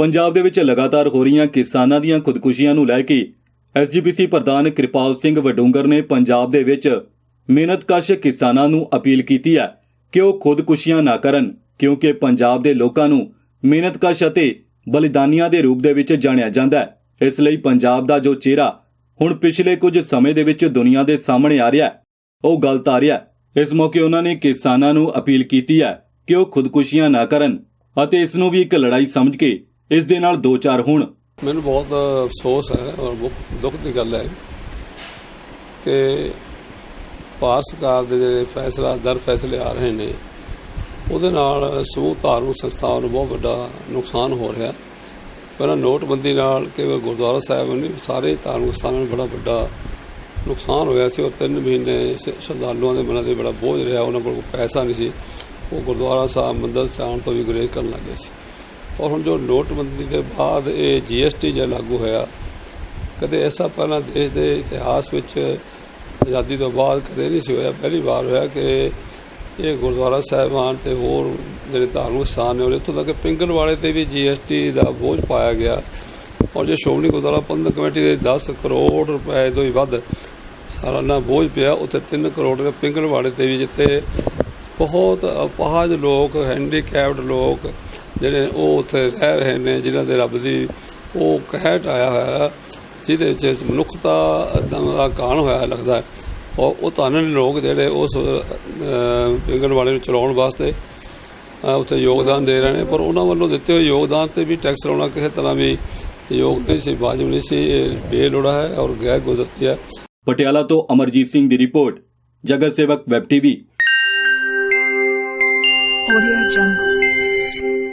ਪੰਜਾਬ ਦੇ ਵਿੱਚ ਲਗਾਤਾਰ ਹੋ ਰਹੀਆਂ ਕਿਸਾਨਾਂ ਦੀਆਂ ਖੁਦਕੁਸ਼ੀਆਂ ਨੂੰ ਲੈ ਕੇ ਐਸਜੀਪੀਸੀ ਪ੍ਰਧਾਨ ਕਿਰਪਾਲ ਸਿੰਘ ਵਡੂੰਗਰ ਨੇ ਪੰਜਾਬ ਦੇ ਵਿੱਚ ਮਿਹਨਤਕਸ਼ ਕਿਸਾਨਾਂ ਨੂੰ ਅਪੀਲ ਕੀਤੀ ਹੈ ਕਿ ਉਹ ਖੁਦਕੁਸ਼ੀਆਂ ਨਾ ਕਰਨ, ਕਿਉਂਕਿ ਪੰਜਾਬ ਦੇ ਲੋਕਾਂ ਨੂੰ ਮਿਹਨਤਕਸ਼ ਅਤੇ ਬਲੀਦਾਨੀਆਂ ਦੇ ਰੂਪ ਦੇ ਵਿੱਚ ਜਾਣਿਆ ਜਾਂਦਾ ਹੈ। ਇਸ ਲਈ ਪੰਜਾਬ ਦਾ ਜੋ ਚਿਹਰਾ ਹੁਣ ਪਿਛਲੇ ਕੁਝ ਸਮੇਂ ਦੇ ਵਿੱਚ ਦੁਨੀਆ ਦੇ ਸਾਹਮਣੇ ਆ ਰਿਹਾ ਹੈ, ਉਹ ਗਲਤ ਆ ਰਿਹਾ ਹੈ। ਇਸ ਮੌਕੇ ਉਹਨਾਂ ਨੇ ਕਿਸਾਨਾਂ ਨੂੰ ਅਪੀਲ ਕੀਤੀ ਹੈ ਕਿ ਉਹ ਖੁਦਕੁਸ਼ੀਆਂ ਨਾ ਕਰਨ ਅਤੇ ਇਸ ਨੂੰ ਵੀ ਇੱਕ ਲੜਾਈ ਸਮਝ ਕੇ ਇਸ ਦੇ ਨਾਲ ਦੋ ਚਾਰ ਹੋਣ। ਮੈਨੂੰ ਬਹੁਤ ਅਫਸੋਸ ਹੈ ਔਰ ਦੁੱਖ ਦੀ ਗੱਲ ਹੈ ਕਿ ਭਾਰਤ ਸਰਕਾਰ ਦੇ ਜਿਹੜੇ ਫੈਸਲਾ, ਦਰ ਫੈਸਲੇ ਆ ਰਹੇ ਨੇ, ਉਹਦੇ ਨਾਲ ਸਮੂਹ ਧਾਰਮਿਕ ਸੰਸਥਾਵਾਂ ਨੂੰ ਬਹੁਤ ਵੱਡਾ ਨੁਕਸਾਨ ਹੋ ਰਿਹਾ। ਪਹਿਲਾਂ ਨੋਟਬੰਦੀ ਨਾਲ ਕਿ ਗੁਰਦੁਆਰਾ ਸਾਹਿਬ ਨਹੀਂ, ਸਾਰੇ ਧਾਰਮਿਕ ਸਥਾਨਾਂ ਨੂੰ ਬੜਾ ਵੱਡਾ ਨੁਕਸਾਨ ਹੋਇਆ ਸੀ ਔਰ ਤਿੰਨ ਮਹੀਨੇ ਸ਼ਰਧਾਲੂਆਂ ਦੇ ਮਨਾਂ ਤੇ ਬੜਾ ਬੋਝ ਰਿਹਾ, ਉਹਨਾਂ ਕੋਲ ਕੋਈ ਪੈਸਾ ਨਹੀਂ ਸੀ। ਉਹ ਗੁਰਦੁਆਰਾ ਸਾਹਿਬ ਮੰਦਰ ਜਾਣ ਤੋਂ ਵੀ ਗੁਰੇਜ਼ ਕਰਨ ਲੱਗੇ ਸੀ। ਔਰ ਹੁਣ ਜੋ ਨੋਟਬੰਦੀ ਦੇ ਬਾਅਦ ਇਹ ਜੀਐਸਟੀ ਜੇ ਲਾਗੂ ਹੋਇਆ, ਕਦੇ ਐਸਾ ਪਹਿਲਾਂ ਦੇਸ਼ ਦੇ ਇਤਿਹਾਸ ਵਿੱਚ ਆਜ਼ਾਦੀ ਤੋਂ ਬਾਅਦ ਕਦੇ ਨਹੀਂ ਸੀ ਹੋਇਆ। ਪਹਿਲੀ ਵਾਰ ਹੋਇਆ ਕਿ ਇਹ ਗੁਰਦੁਆਰਾ ਸਾਹਿਬਾਨ ਤੇ ਹੋਰ ਜਿਹੜੇ ਧਾਰਮਿਕ ਸਥਾਨ ਨੇ ਉਹ ਇੱਥੋਂ ਤੱਕ ਕਿ ਪਿੰਗਲ ਵਾਲੇ ਤੇ ਵੀ ਜੀਐਸਟੀ ਦਾ ਬੋਝ ਪਾਇਆ ਗਿਆ। ਔਰ ਜੇ ਸ਼੍ਰੋਮਣੀ ਗੁਰਦੁਆਰਾ ਪ੍ਰਬੰਧਕ ਕਮੇਟੀ ਦੇ 10 ਕਰੋੜ ਰੁਪਏ ਤੋਂ ਹੀ ਵੱਧ ਸਾਲਾਨਾ ਬੋਝ ਪਿਆ, ਉੱਥੇ 3 ਕਰੋੜ ਰੁਪਏ ਪਿੰਗਲ ਵਾਲੇ ਤੇ ਵੀ ਜਿੱਥੇ ਬਹੁਤ ਅਪਾਹਜ ਲੋਕ ਹੈਂਡੀਕੈਪਡ ਲੋਕ ਜਿਹੜੇ ਉਹ ਉੱਥੇ ਰਹਿ ਰਹੇ ਨੇ, ਜਿਨ੍ਹਾਂ ਦੇ ਰੱਬ ਦੀ ਉਹ ਕਹਿਟ ਆਇਆ ਹੋਇਆ ਜਿਹਦੇ ਵਿੱਚ ਮਨੁੱਖਤਾ ਦਾ ਕਾਣ ਹੋਇਆ ਲੱਗਦਾ ਔਰ ਉਹ ਧਨ ਲੋਕ ਜਿਹੜੇ ਉਸ ਪਿੰਗਲ ਵਾਲੇ ਨੂੰ ਚਲਾਉਣ ਵਾਸਤੇ ਉੱਥੇ ਯੋਗਦਾਨ ਦੇ ਰਹੇ ਨੇ, ਪਰ ਉਹਨਾਂ ਵੱਲੋਂ ਦਿੱਤੇ ਹੋਏ ਯੋਗਦਾਨ ਤੇ ਵੀ ਟੈਕਸ ਲਾਉਣਾ ਕਿਸੇ ਤਰ੍ਹਾਂ ਵੀ ਯੋਗ ਨਹੀਂ ਸੀ, ਵਾਜਬ ਨਹੀਂ ਸੀ, ਇਹ ਬੇਲੋੜਾ ਹੈ ਔਰ ਗੈਰ ਗੁਜ਼ਰਤੀ ਹੈ। ਪਟਿਆਲਾ ਤੋਂ ਅਮਰਜੀਤ ਸਿੰਘ ਦੀ ਰਿਪੋਰਟ, ਜਗਤ ਸੇਵਕ ਵੈਬ ਟੀਵੀ। Audio Jungle.